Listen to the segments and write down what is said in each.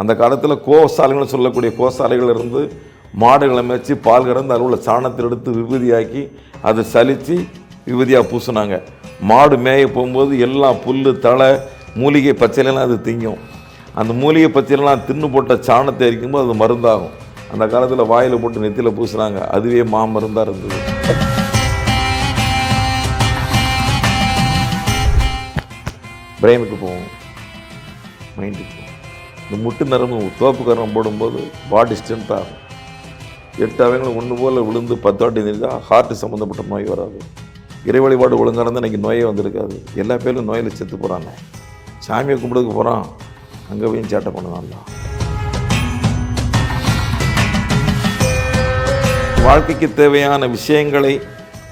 அந்த காலத்தில் கோசாலைகள் சொல்லக்கூடிய கோசாலைகள் இருந்து மாடுகளை மேய்ச்சி பால் கறந்து அதில் உள்ள சாணத்தை எடுத்து விபூதியாக்கி அதை சலித்து விபூதியாக பூசினாங்க. மாடு மேய போகும்போது எல்லாம் புல் தழை மூலிகை பச்சையிலலாம் அது திங்கும். அந்த மூலிகை பச்சையிலலாம் தின்னு போட்ட சாணத்தை எரிக்கும்போது அது மருந்தாகும். அந்த காலத்தில் வாயில் போட்டு நெத்தியில் பூசுனாங்க. அதுவே மாமருந்தாக இருந்தது. பிரேமுக்கு போகும் மைண்டுக்கு இந்த முட்டு நரம்பு தோப்பு கரம் போடும்போது பாடி ஸ்ட்ரென்த் ஆகும். எட்டு அவங்களும் ஒன்று போல் விழுந்து பத்து வாட்டி நிறுத்தா ஹார்ட் சம்மந்தப்பட்ட நோய் வராது. இறை வழிபாடு ஒழுங்காக இருந்தால் இன்றைக்கி நோயே வந்திருக்காது. எல்லா பேரும் நோயில் செத்து போகிறாங்க சாமியை கும்பிடுக்கு போகிறான் அங்கே போய் சேட்டை பண்ணுவான் வாழ்க்கைக்கு தேவையான விஷயங்களை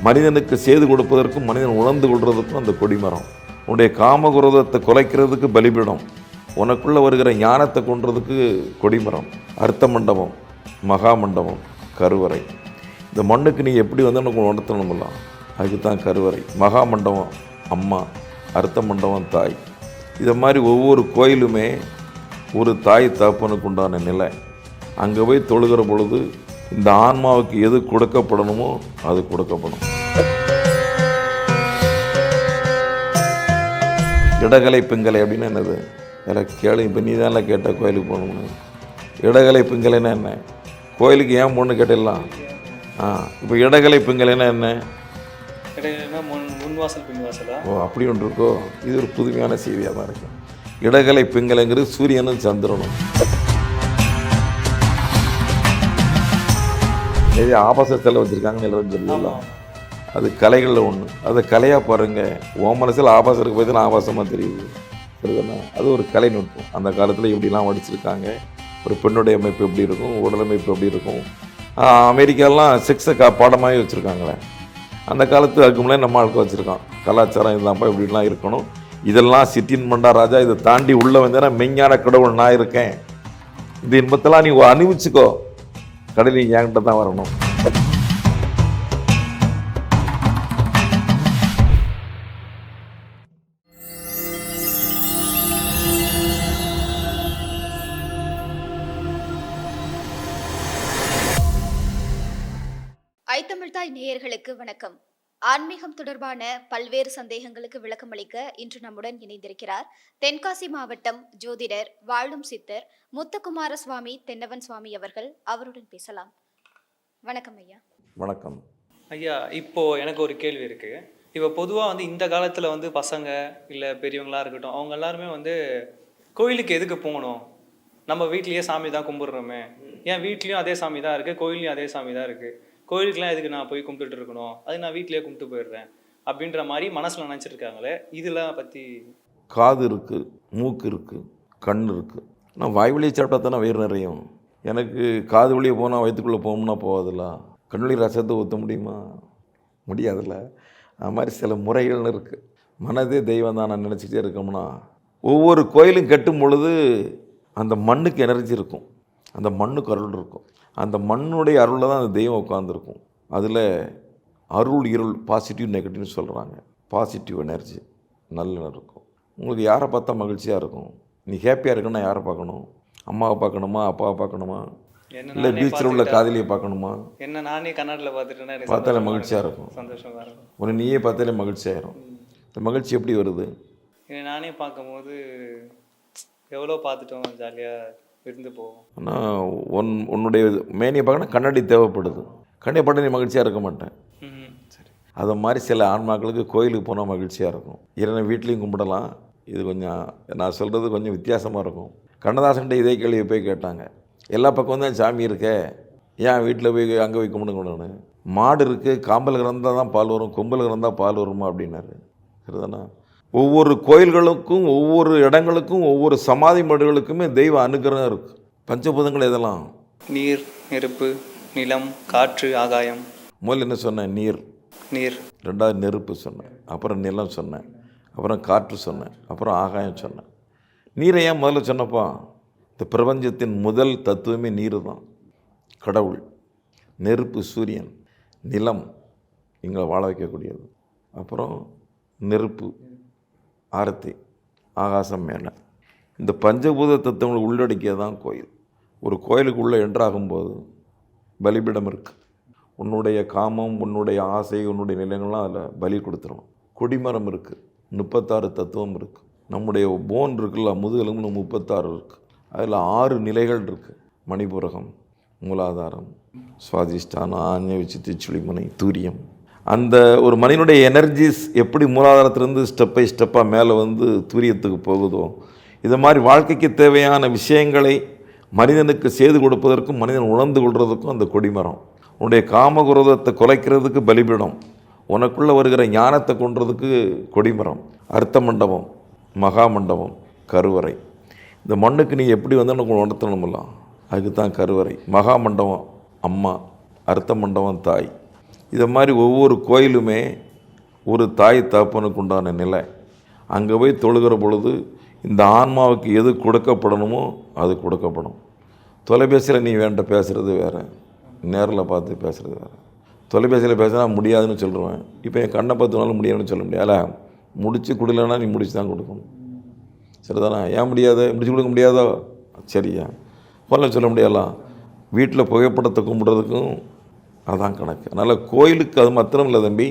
மனிதனுக்கு செய்து கொடுப்பதற்கும் மனிதன் உணர்ந்து கொள்வதற்கும் அந்த கொடிமரம். உன்னுடைய காமகுரதத்தை குலைக்கிறதுக்கு பலிபீடம். உனக்குள்ளே வருகிற ஞானத்தை கொன்றதுக்கு கொடிமரம் அர்த்த மண்டபம் மகா மண்டபம் கருவறை. இந்த மண்ணுக்கு நீ எப்படி வந்து உனக்கு உணர்த்தணுமில்ல அதுக்கு தான் கருவறை. மகா மண்டபம் அம்மா அர்த்த மண்டபம் தாய். இதை மாதிரி ஒவ்வொரு கோயிலுமே ஒரு தாய் தகப்பனுக்கு உண்டான நிலை. அங்கே போய் தொழுகிற பொழுது இந்த ஆன்மாவுக்கு எது கொடுக்கப்படணுமோ அது கொடுக்கப்படும். இடகலை பெண்களை அப்படின்னு என்னது? எல்லாம் கேளு இப்போ நீ தான் கேட்ட கோயிலுக்கு போகணும்னு. இடகலை பிங்கலைன்னா என்ன? கோயிலுக்கு ஏன் பொண்ணு கேட்டிடலாம்? ஆ இப்போ இடகலை பிங்கலைன்னா என்ன? ஓ அப்படி ஒன்று இருக்கோ? இது ஒரு புதுமையான செய்தியாக தான் இருக்கும் இடகலை பிங்கலைங்கிறது சூரியனும் சந்திரனும். இது ஆபாசத்தில் வச்சுருக்காங்க எல்லாரும் சொல்லலாம் அது கலைகளில் ஒன்று அதை கலையாக பாருங்க. ஓ மனசில் ஆபாசம் இருக்க போய் தான் ஆபாசமாக தெரியுது. சரிதானே அது ஒரு கலைநுட்பம். அந்த காலத்தில் எப்படிலாம் வடிச்சிருக்காங்க. ஒரு பெண்ணுடைய அமைப்பு எப்படி இருக்கும்? உடல் அமைப்பு எப்படி இருக்கும்? அமெரிக்காலாம் செக்ஸை கா பாடமாகவே வச்சுருக்காங்களே. அந்த காலத்து அதுக்கு முன்னே நம்ம ஆளுக்கு வச்சுருக்கோம் கலாச்சாரம் இதுதான்ப்பா இப்படிலாம் இருக்கணும். இதெல்லாம் சிட்டின் மண்டா ராஜா இதை தாண்டி உள்ளே வந்தேன்னா மெஞ்ஞான கடவுள் நான் இருக்கேன். இந்த இன்பத்தெல்லாம் நீ அனுபவிச்சுக்கோ கடலில் என்கிட்ட தான் வரணும். நேயர்களுக்கு வணக்கம். ஆன்மீகம் தொடர்பான பல்வேறு சந்தேகங்களுக்கு விளக்கமளிக்க இன்று நம்முடன் இணைந்திருக்கிறார் தென்காசி மாவட்டம் ஜோதிடர் வாழும் சித்தர் முத்துக்குமார சுவாமி தென்னவன் சுவாமி அவர்கள். அவருடன் பேசலாம். வணக்கம் ஐயா. வணக்கம். ஐயா இப்போ எனக்கு ஒரு கேள்வி இருக்கு. இப்போ பொதுவாக வந்து இந்த காலத்தில் வந்து பசங்க இல்லை பெரியவங்களா இருக்கட்டும் அவங்க எல்லாருமே வந்து கோயிலுக்கு எதுக்கு போகணும்? நம்ம வீட்லயே சாமி தான் கும்பிடுறோமே. ஏன் வீட்லேயும் அதே சாமி தான் இருக்குது கோயில்லையும் அதே சாமி தான் இருக்குது கோயிலுக்குலாம் எதுக்கு நான் போய் கும்பிட்டுட்டு இருக்கணும்? அது நான் வீட்டிலேயே கும்பிட்டு போயிடுறேன். அப்படின்ற மாதிரி மனசில் நினச்சிருக்காங்களே இதெல்லாம் பற்றி காது இருக்குது மூக்கு இருக்குது கண் இருக்குது நான் வாய் வழியை சாப்பிட்டா தானே வயிறு நிறையும். எனக்கு காது வழியே போனால் வயிற்றுக்குள்ளே போகணும்னா போகாதுல்ல? கண் வழி ரசத்தை ஊற்ற முடியுமா? முடியாதுல்ல. அது மாதிரி சில முறைகள்னு இருக்குது மனதே தெய்வம் தான் நான் நினச்சிக்கிட்டே இருக்கோம்னா ஒவ்வொரு கோயிலும் கட்டும் பொழுது அந்த மண்ணுக்கு எனர்ஜி இருக்கும். அந்த மண்ணுக்கு அருள் இருக்கும். அந்த மண்ணுடைய அருளில் தான் அந்த தெய்வம் உட்காந்துருக்கும் அதில் அருள் இருள் பாசிட்டிவ் நெகட்டிவ்னு சொல்கிறாங்க பாசிட்டிவ் எனர்ஜி நல்ல இருக்கும். உங்களுக்கு யாரை பார்த்தா மகிழ்ச்சியாக இருக்கும்? நீ ஹாப்பியாக இருக்குன்னா யாரை பார்க்கணும்? அம்மாவை பார்க்கணுமா அப்பாவை பார்க்கணுமா? என்ன இல்லை பீச்சில் உள்ள காதலியை பார்க்கணுமா? என்ன நானே கண்ணாடியில் பார்த்துட்டேன்னா பார்த்தாலே மகிழ்ச்சியாக இருக்கும். இருக்கும். சந்தோஷமா இருக்கும். உன்னை நீயே பார்த்தாலே மகிழ்ச்சியாயிரும். இந்த மகிழ்ச்சி எப்படி வருது? நானே பார்க்கும்போது எவ்வளோ பார்த்துட்டோம் ஜாலியாக இருந்து போவோம் ஆனால் உன் உன்னுடைய மேனியை பார்க்கணும் கண்ணாடி தேவைப்படுது. கண்ணாடி பார்த்தா நீ மகிழ்ச்சியாக இருக்க மாட்டேன். சரி. அது மாதிரி சில ஆன்மாக்களுக்கு கோயிலுக்கு போனால் மகிழ்ச்சியாக இருக்கும். இல்லைன்னா வீட்லேயும் கும்பிடலாம். இது கொஞ்சம் நான் சொல்கிறது கொஞ்சம் வித்தியாசமாக இருக்கும். கண்ணதாசன்கிட்ட இதே கேள்வியை போய் கேட்டாங்க. எல்லா பக்கம் தான் சாமி இருக்கே. ஏன் வீட்டில் போய் அங்கே போய் கும்பிடுங்கன்னு மாடு இருக்குது காம்பல் கிடந்தால் தான் பால் வரும் கொம்பல் கிடந்தால் பால் வருமா அப்படின்னாரு. சரிதானா? ஒவ்வொரு கோயில்களுக்கும் ஒவ்வொரு இடங்களுக்கும் ஒவ்வொரு சமாதி மடுகளுக்குமே தெய்வ அனுகிரகம் இருக்குது பஞ்சபூதங்கள் எதெல்லாம்? நீர் நெருப்பு நிலம் காற்று ஆகாயம். முதல்ல என்ன சொன்னேன்? நீர். நீர். ரெண்டாவது நெருப்பு சொன்னேன். அப்புறம் நிலம் சொன்னேன். அப்புறம் காற்று சொன்னேன். அப்புறம் ஆகாயம் சொன்னேன். நீரை ஏன் முதல்ல சொன்னப்பா? இந்த பிரபஞ்சத்தின் முதல் தத்துவமே நீர் தான். கடவுள் நெருப்பு சூரியன் நிலம் இங்கே வாழ வைக்கக்கூடியது. அப்புறம் நெருப்பு. ஆரத்தி ஆகாசம் மேலே. இந்த பஞ்சபூத தத்துவங்களை உள்ளடக்கியது தான் கோயில். ஒரு கோயிலுக்குள்ளே என்றாகும்போது பலிபீடம் இருக்குது உன்னுடைய காமம் உன்னுடைய ஆசை உன்னுடைய நிலைகள்லாம் அதில் பலி கொடுத்துருவோம் கொடிமரம் இருக்குது முப்பத்தாறு தத்துவம் இருக்குது நம்முடைய போன் இருக்குல்ல முதுகெலும்பு முப்பத்தாறு இருக்குது அதில் ஆறு நிலைகள் இருக்குது மணிபுரகம் மூலாதாரம் சுவாதிஷ்டானம் ஆஞ்ச விசித்தி சுழிமுனை தூரியம். அந்த ஒரு மனிதனுடைய எனர்ஜிஸ் எப்படி மூலாதாரத்திலேருந்து ஸ்டெப் பை ஸ்டெப்பாக மேலே வந்து தூரியத்துக்கு போகுதோ இது மாதிரி வாழ்க்கைக்கு தேவையான விஷயங்களை மனிதனுக்கு செய்து கொடுப்பதற்கும் மனிதன் உணர்ந்து கொள்வதற்கும் அந்த கொடிமரம். உன்னுடைய காமகுரோதத்தை குலைக்கிறதுக்கு பலிபீடம். உனக்குள்ளே வருகிற ஞானத்தை கொன்றதுக்கு கொடிமரம். அர்த்த மண்டபம் மகா மண்டபம் கருவறை. இந்த மண்ணுக்கு நீ எப்படி வந்து உனக்கு உணர்த்தணுமில்ல. அதுக்கு தான் கருவறை. மகா மண்டபம் அம்மா அர்த்த மண்டபம் தாய். இதை மாதிரி ஒவ்வொரு கோயிலுமே ஒரு தாய் தகப்பனுக்கு உண்டான நிலை. அங்கே போய் தொழுகிற பொழுது இந்த ஆன்மாவுக்கு எது கொடுக்கப்படணுமோ அது கொடுக்கப்படும். தொலைபேசியில் நீ வேண்ட பேசுகிறது வேறு நேரில் பார்த்து பேசுகிறது வேறு. தொலைபேசியில் பேசினா முடியாதுன்னு சொல்லுவேன். இப்போ என் கண்ணை பார்த்துனாலும் முடியாதுன்னு சொல்ல முடியாதுல? முடிச்சு கொடுக்கலன்னா நீ முடிச்சு தான் கொடுக்கணும். சரிதானா? ஏன் முடியாது? முடிச்சு கொடுக்க முடியாதோ? சரியா. ஃபோனில் சொல்ல முடியலாம். வீட்டில் புகைப்படத்தை கும்பிட்றதுக்கும் அதான் கணக்கு. அதனால் கோயிலுக்கு அது மாத்திரம் இல்லை தம்பி.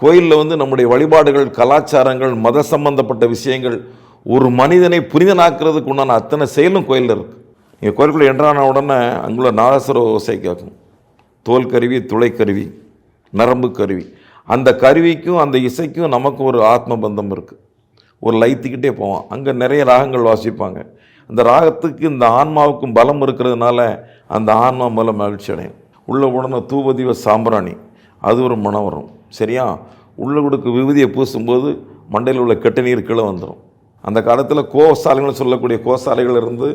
கோயிலில் வந்து நம்முடைய வழிபாடுகள் கலாச்சாரங்கள் மத சம்பந்தப்பட்ட விஷயங்கள் ஒரு மனிதனை புனிதனாக்குறதுக்கு உண்டான அத்தனை செயலும் கோயிலில் இருக்குது நீங்கள் கோயிலுக்குள்ளே என்றான உடனே அங்குள்ள நாதஸ்வர ஓசை கேட்கும். தோல் கருவி துளை கருவி நரம்பு கருவி. அந்த கருவிக்கும் அந்த இசைக்கும் நமக்கு ஒரு ஆத்ம பந்தம் இருக்குது ஒரு லைத்துக்கிட்டே போவான். அங்கே நிறைய ராகங்கள் வாசிப்பாங்க. அந்த ராகத்துக்கு இந்த ஆன்மாவுக்கும் பலம் இருக்கிறதுனால அந்த ஆன்மா மூலம் மகிழ்ச்சி அடையும். உள்ளே உடனே தூபதீவ சாம்பிராணி. அது ஒரு மனம் வரும் சரியா? உள்ளே கொடுக்க விபூதியை பூசும்போது மண்டையில் உள்ள கெட்ட நீர் கீழே வந்துடும் அந்த காலத்தில் கோசாலைகள்னு சொல்லக்கூடிய கோசாலைகள் இருந்து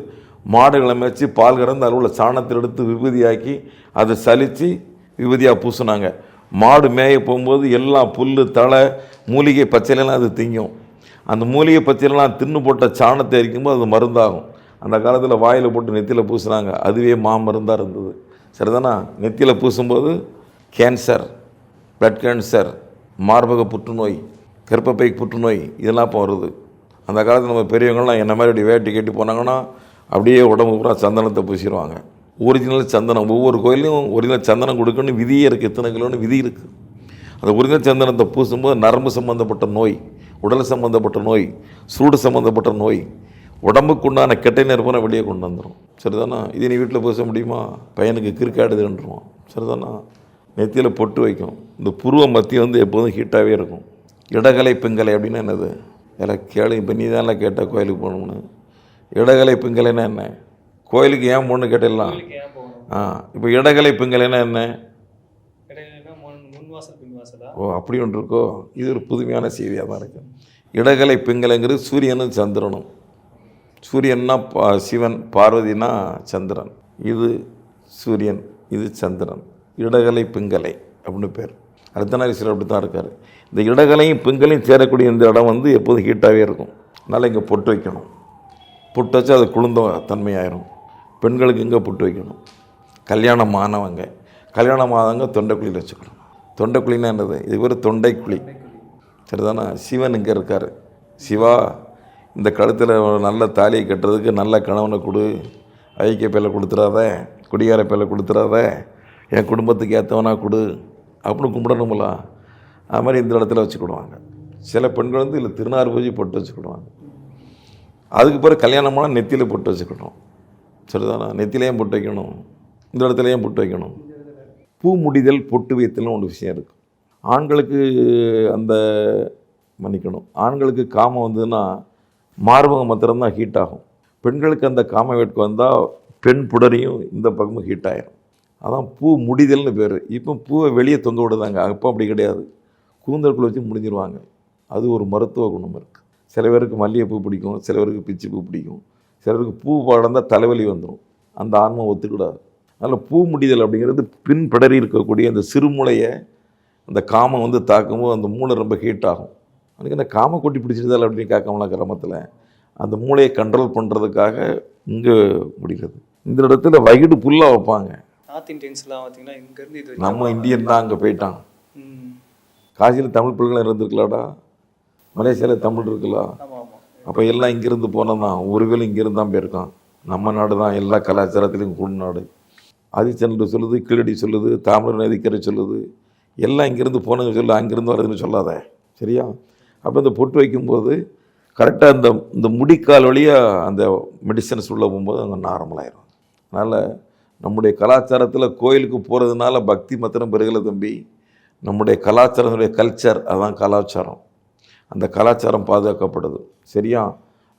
மாடுகளை மேய்ச்சி பால் கறந்து அதில் உள்ள சாணத்தை எடுத்து விபூதியாக்கி அதை சலித்து விபூதியாக பூசினாங்க. மாடு மேய போகும்போது எல்லாம் புல் தழை மூலிகை பச்சையிலலாம் அது திங்கும். அந்த மூலிகை பச்சையிலலாம் தின்னு போட்ட சாணத்தை எரிக்கும்போது அது மருந்தாகும். அந்த காலத்தில் வாயில் போட்டு நெத்தியில் பூசினாங்க. அதுவே மாமருந்தாக இருந்தது. சரிதானா? நெத்தியில் பூசும்போது கேன்சர் பிளட் கேன்சர் மார்பக புற்றுநோய் கர்ப்பப்பை புற்றுநோய் இதெல்லாம் இப்போ வருது. அந்த காலத்தில் நம்ம பெரியவங்களாம் என்ன மாதிரி அப்படி வேட்டி கேட்டு போனாங்கன்னா அப்படியே உடம்பு பூரா சந்தனத்தை பூசிடுவாங்க ஒரிஜினல் சந்தனம் ஒவ்வொரு கோயிலையும் ஒரிஜினல் சந்தனம் கொடுக்கணும்னு விதியே இருக்குது இத்தனை கிலோன்னு விதி இருக்குது அந்த ஒரிஜினல் சந்தனத்தை பூசும்போது நரம்பு சம்மந்தப்பட்ட நோய் உடல் சம்மந்தப்பட்ட நோய் சூடு சம்மந்தப்பட்ட நோய் உடம்புக்கு உண்டான கெட்ட நெருப்பனை வெளியே கொண்டு வந்துடும் சரிதானா? இது நீ வீட்டில் பூச முடியுமா? பையனுக்கு கிறுக்காடுதுன்றுவான் சரிதானா? நெத்தியில் பொட்டு வைக்கும். இந்த புருவ மத்தியம் வந்து எப்போதும் ஹீட்டாகவே இருக்கும். இடகலை பிங்கலை அப்படின்னா என்னது? எல்லாம் கேளு இப்போ நீ தான் கேட்ட கோயிலுக்கு போகணும்னு. இடகலை பிங்கலைன்னா என்ன? கோயிலுக்கு ஏன் போகணும்னு கேட்டிடலாம் ஆ இப்போ இடகலை பிங்கலைன்னா என்ன? ஓ அப்படி ஒன்று இருக்கோ? இது ஒரு புதுமையான செய்தியாக தான் இருக்கு. இடகலை பிங்கலைங்கிறது சூரியனும் சந்திரனும். சூரியன்னா பா சிவன் பார்வதினா சந்திரன். இது சூரியன் இது சந்திரன். இடகலை பிங்கலை அப்படின்னு பேர். அர்த்தநாரீஸ்வரர் அப்படி தான் இருக்கார். இந்த இடகலையும் பிங்கலையும் சேரக்கூடிய இந்த இடம் வந்து எப்போதும் ஹீட்டாகவே இருக்கும். அதனால் இங்கே பொட்டு வைக்கணும். பொட்டு வச்சு அது குளிர்ந்த தன்மையாயிரும். பெண்களுக்கு இங்கே பொட்டு வைக்கணும். கல்யாணம் ஆனவங்க கல்யாணம் ஆனவங்க தொண்டைக்குழியில் வச்சுக்கணும் தொண்டைக்குழின்னா என்னது? இது ஒரு தொண்டைக்குழி சரிதானா? சிவன் இங்கே இருக்கார். சிவா இந்த கழுத்தில் ஒரு நல்ல தாலியை கட்டுறதுக்கு நல்ல கணவனை கொடு. ஐக்கிய பேரில் கொடுத்துறாத குடியார பேரில் கொடுத்துறாத என் குடும்பத்துக்கு ஏற்றவனா கொடு. அப்படின்னு கும்பிடணுமில்ல அது மாதிரி இந்த இடத்துல வச்சுக்கிடுவாங்க. சில பெண்கள் வந்து இல்லை திருநாறு பூஜை போட்டு வச்சுக்கிடுவாங்க. அதுக்கு பிறகு கல்யாணம் பண்ணால் நெத்தியில் போட்டு வச்சுக்கணும். சரிதானா? நெத்திலையும் போட்டு வைக்கணும். இந்த இடத்துலையும் பொட்டு வைக்கணும். பூ முடிதல் பொட்டு வைத்தலும் ஒரு விஷயம் இருக்குது ஆண்களுக்கு அந்த மன்னிக்கணும். ஆண்களுக்கு காமம் வந்ததுன்னா மார்பகம் மாத்திரம்தான் ஹீட் ஆகும். பெண்களுக்கு அந்த காம வேட்கு வந்தால் பெண் புடரியும் இந்த பக்கமும் ஹீட் ஆகிடும் அதான் பூ முடிதல்னு பேர். இப்போ பூவை வெளியே தொங்க விடுதாங்க. அப்போ அப்படி கிடையாது. கூந்தலுக்குள்ள வச்சு முடிஞ்சிருவாங்க. அது ஒரு மருத்துவ குணம் இருக்குது சில பேருக்கு மல்லிகைப்பூ பிடிக்கும். சில பேருக்கு பிச்சி பூ பிடிக்கும் சிலருக்கு பூ வளர்ந்தால் தலைவலி வந்துடும் அந்த ஆன்மம் ஒத்துக்கூடாது. அதனால் பூ முடிதல் அப்படிங்கிறது பின் பிடறி இருக்கக்கூடிய அந்த சிறுமூளையை அந்த காமம் வந்து தாக்கும்போது அந்த மூளை ரொம்ப ஹீட் ஆகும். அதுக்கு அந்த காம கொட்டி பிடிச்சிருந்தால் அப்படின்னு கேட்காமலாம் கிராமத்தில் அந்த மூளையை கண்ட்ரோல் பண்ணுறதுக்காக இங்கே முடிகிறது. இந்த இடத்துல வகிடு புல்லாக வைப்பாங்க. நார்த் இந்தியன்ஸ்லாம் பார்த்தீங்கன்னா இங்கேருந்து இது நம்ம இந்தியன் தான் அங்கே போயிட்டான். காசியில் தமிழ் பிள்ளைகள் இருந்திருக்கலாடா? மலேசியாவில் தமிழ் இருக்கலாம் அப்போ எல்லாம் இங்கேருந்து போனோம் தான் ஒருவேளை இங்கேருந்து தான் போயிருக்கான். நம்ம நாடு தான் எல்லா கலாச்சாரத்திலையும் கூட நாடு. ஆதிச்சந்திர சொல்லுது கீழடி சொல்லுது தாமிர நதிக்கரை சொல்லுது. எல்லாம் இங்கேருந்து போனது சொல்லு அங்கேருந்து வருதுன்னு சொல்லாத. சரியா? அப்போ இந்த பொட்டு வைக்கும்போது கரெக்டாக இந்த இந்த முடிக்கால் வழியாக அந்த மெடிசன்ஸ் உள்ளே போகும்போது அங்கே நார்மலாயிரும் அதனால் நம்முடைய கலாச்சாரத்தில் கோயிலுக்கு போகிறதுனால பக்தி மாத்திரம் பெருகலை தம்பி. நம்முடைய கலாச்சாரத்துடைய கல்ச்சர் அதான் கலாச்சாரம். அந்த கலாச்சாரம் பாதுகாக்கப்படுது. சரியா?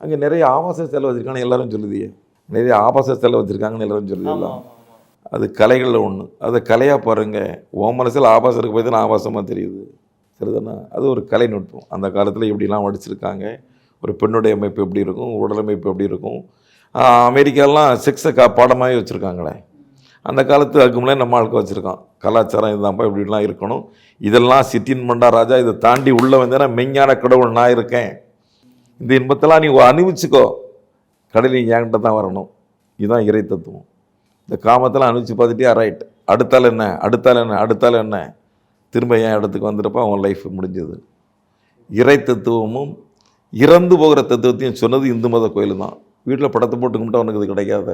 அங்கே நிறைய ஆபாச செலவு வச்சுருக்காங்க எல்லாரும் சொல்லுதியே நிறைய ஆபாச செலவு வச்சுருக்காங்கன்னு எல்லாரும் ஆமா அது கலைகளில் ஒன்று அதை கலையாக பாருங்க. உன் மனசில் ஆபாசம் இருக்க போய் தான் ஆபாசமாக தெரியுது. சரிதானா அது ஒரு கலைநுட்பம். அந்த காலத்தில் எப்படிலாம் வடிச்சிருக்காங்க. ஒரு பெண்ணுடைய அமைப்பு எப்படி இருக்கும்? உடலமைப்பு எப்படி இருக்கும்? அமெரிக்காலாம் செக்ஸை கா பாடமாகவே வச்சுருக்காங்களே. அந்த காலத்து அதுக்கு நம்ம ஆளுக்கு வச்சுருக்கான். கலாச்சாரம் இதுதான்ப்பா இப்படிலாம் இருக்கணும். இதெல்லாம் சிட்டின் மண்டா ராஜா இதை தாண்டி உள்ளே வந்தேன்னா மெஞ்ஞான கடவுள் நான் இருக்கேன். இந்த இன்பத்தெல்லாம் நீ அனுபவிச்சுக்கோ கடலில் என்கிட்ட தான் வரணும். இதுதான் இறை தத்துவம். இந்த காமத்தெல்லாம் அனுபவிச்சு பார்த்துட்டே ரைட். அடுத்தால் என்ன? அடுத்தால் என்ன? அடுத்தால் என்ன? திரும்ப என் இடத்துக்கு வந்துட்டப்போ அவன் லைஃப் முடிஞ்சது. இறை தத்துவமும் இறந்து போகிற தத்துவத்தையும் சொன்னது இந்து மத கோயில் தான் வீட்டில் படத்தை போட்டு கும்பிட்டா உனக்கு இது கிடைக்காத.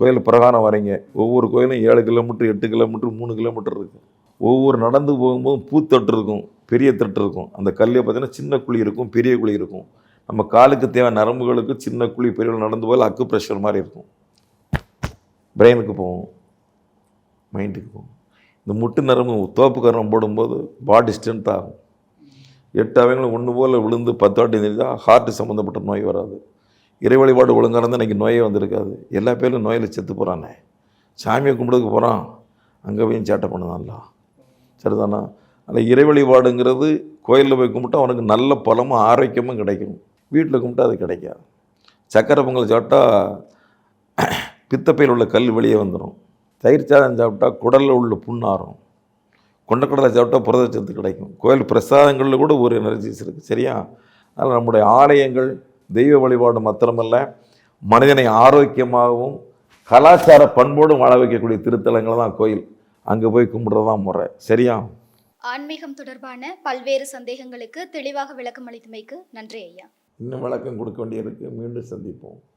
கோயில் பிரகாரம் வரீங்க. ஒவ்வொரு கோயிலும் ஏழு கிலோமீட்டர் எட்டு கிலோமீட்டர் மூணு கிலோமீட்டர் இருக்குது ஒவ்வொரு நடந்து போகும்போது பூத்தொட்டு இருக்கும் பெரிய தட்டு இருக்கும். அந்த கல்லில் பார்த்தீங்கன்னா சின்ன குழி இருக்கும் பெரிய குழி இருக்கும். நம்ம காலுக்கு தேவை நரம்புகளுக்கு சின்ன குழி பெரிய நடந்து போகல அக்கு ப்ரெஷர் மாதிரி இருக்கும். பிரெயினுக்கு போகும் மைண்டுக்கு போகும் இந்த முட்டு நரம்பு தோப்பு கரம் போடும்போது பாடி ஸ்ட்ரென்த் ஆகும். எட்டு அவங்களும் ஒன்று போல் விழுந்து பத்து வாட்டி நின்றா ஹார்ட் சம்மந்தப்பட்ட நோய் வராது. இறை வழிபாடு ஒழுங்காக இருந்தால் இன்றைக்கி நோயே வந்திருக்காது. எல்லா பேரும் நோயில் செத்து போகிறானே சாமியை கும்பிடுக்கு போகிறான் அங்கே போய் சேட்டை பண்ணுதான்ல. சரிதானா? அந்த இறை வழிபாடுங்கிறது கோயிலில் போய் கும்பிட்டா அவனுக்கு நல்ல பலமும் ஆரோக்கியமும் கிடைக்கும். வீட்டில் கும்பிட்டா அது கிடைக்காது. சக்கரை பொங்கல் சாப்பிட்டா பித்தப்பையில் உள்ள கல் வெளியே வந்துடும் தயிர் சாதம் சாப்பிட்டா குடலில் உள்ள புண்ணாரும் கொண்டக்கடலை சாப்பிட்டா புரதச்சத்து கிடைக்கும். கோயில் பிரசாதங்களில் கூட ஒரு எனர்ஜிஸ் இருக்குது சரியா? அதனால் நம்முடைய ஆலயங்கள் தெய்வ வழிபாடு மாத்திரமல்ல மனிதனை ஆரோக்கியமாகவும் கலாச்சார பண்போடும் வாழ வைக்கக்கூடிய திருத்தலங்கள் தான் கோயில். அங்கே போய் கும்பிட்றது தான் முறை. சரியா? ஆன்மீகம் தொடர்பான பல்வேறு சந்தேகங்களுக்கு தெளிவாக விளக்கம் அளித்தமைக்கு நன்றி ஐயா. இன்னும் விளக்கம் கொடுக்க வேண்டியிருக்கு மீண்டும் சந்திப்போம்.